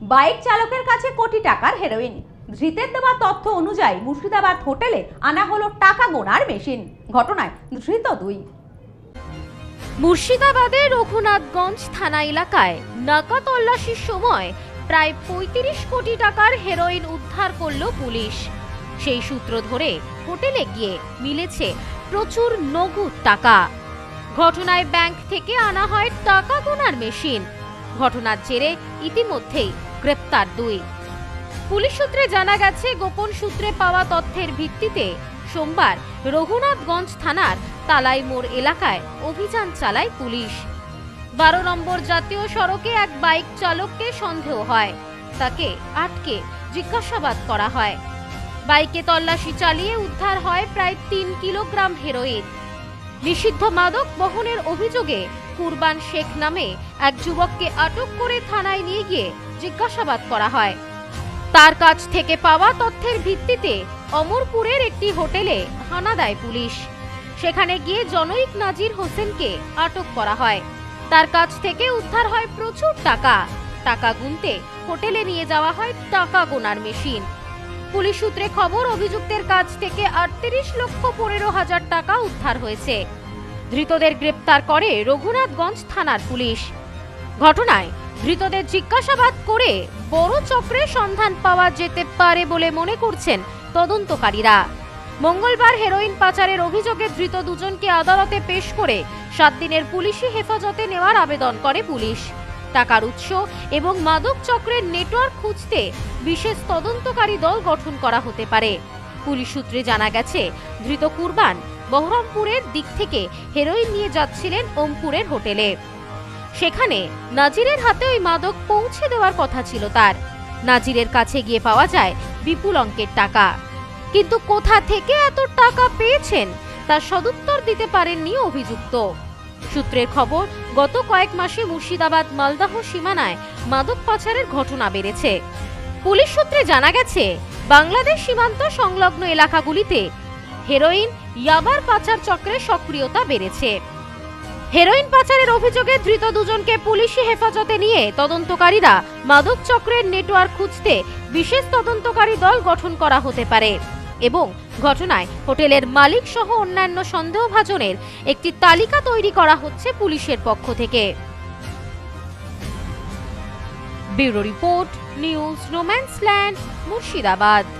Bike চালকের কাছে কোটি টাকার হেরোইন ধৃতের দেওয়া তথ্য অনুযায়ী মুর্শিদাবাদ হোটেলে আনা হলো টাকা গোনার মেশিন ঘটনায় ধৃত দুই। মুর্শিদাবাদের রঘুনাথগঞ্জ থানা এলাকায় নাকা তল্লাশির সময় প্রায় পঁয়ত্রিশ কোটি টাকার হেরোইন উদ্ধার করল পুলিশ। সেই সূত্র ধরে হোটেলে গিয়ে মিলেছে প্রচুর নগদ টাকা। ঘটনায় ব্যাংক থেকে আনা হয় টাকা গোনার মেশিন ঘটনার জেরে ইতিমধ্যেই গ্রেপ্তার দুই। পুলিশ সূত্রে জানা গেছে, গোপন সূত্রে পাওয়া তথ্যের ভিত্তিতে সোমবার রঘুনাথগঞ্জ থানার তালাই মোড় এলাকায় অভিযান চালায় পুলিশ। বারো নম্বর জাতীয় সড়কে এক বাইক চালককে সন্দেহ হয়। তাকে আটকে জিজ্ঞাসাবাদ করা হয়। বাইকে তল্লাশি চালিয়ে উদ্ধার হয় প্রায় তিন কিলোগ্রাম হেরোইন। নিষিদ্ধ মাদক বহনের অভিযোগে কুরবান শেখ নামে এক যুবককে আটক করে থানায় নিয়ে গিয়ে জিজ্ঞাসাবাদ করা হয়। তার কাছ থেকে পাওয়া তথ্যের ভিত্তিতে অমরপুরের একটি হোটেলে হানা দেয় পুলিশ। সেখানে গিয়ে জনৈক নাজির হোসেনকে আটক করা হয়। তার কাছ থেকে উদ্ধার হয় প্রচুর টাকা। টাকা গুনতে হোটেলে নিয়ে যাওয়া হয় টাকা গোনার মেশিন। পুলিশ সূত্রে খবর, অভিযুক্তের কাছ থেকে আটত্রিশ লক্ষ পনেরো হাজার টাকা উদ্ধার হয়েছে। ধৃতদের গ্রেপ্তার করে রঘুনাথগঞ্জ থানার পুলিশ। ঘটনায় ধৃতদের জিজ্ঞাসাবাদ করে বড় চক্রের সন্ধান পাওয়া যেতে পারে বলে মনে করছেন তদন্তকারীরা। মঙ্গলবার হেরোইন পাচারের অভিযোগে ধৃত দুজনকে আদালতে পেশ করে সাত দিনের পুলিশি হেফাজতে নেওয়ার আবেদন করে পুলিশ। টাকার উৎস এবং মাদক চক্রের নেটওয়ার্ক খুঁজতে বিশেষ তদন্তকারী দল গঠন করা হতে পারে। পুলিশ সূত্রে জানা গেছে, ধৃত কুরবান বহরমপুরের দিক থেকে হেরোইন নিয়ে যাচ্ছিলেন ওমপুরের হোটেলে। সেখানে নাজিরের হাতে ওই মাদক পৌঁছে দেওয়ার কথা ছিল তার। নাজিরের কাছে গিয়ে পাওয়া যায় বিপুল অঙ্কের টাকা। কিন্তু কোথা থেকে এত টাকা পেয়েছেন তার সদুত্তর দিতে পারেননি অভিযুক্ত। সূত্রের খবর, গত কয়েক মাসে মুর্শিদাবাদ মালদাহ সীমানায় মাদক পাচারের ঘটনা বেড়েছে। পুলিশ সূত্রে জানা গেছে, বাংলাদেশ সীমান্ত সংলগ্ন এলাকাগুলিতে হেরোইন ইয়াবার পাচার চক্রের সক্রিয়তা বেড়েছে। হেরোইন পাচারের অভিযোগে ধৃত দুজনকে পুলিশি হেফাজতে নিয়ে তদন্তকারীরা মাদক চক্রের নেটওয়ার্ক খুঁজতে বিশেষ তদন্তকারী দল গঠন করা হতে পারে এবং ঘটনায় হোটেলের মালিক সহ অন্যান্য সন্দেহভাজনের একটি তালিকা তৈরি করা হচ্ছে পুলিশের পক্ষ থেকে। Bureau report, news রোম্যান্সল্যান্ড Murshidabad.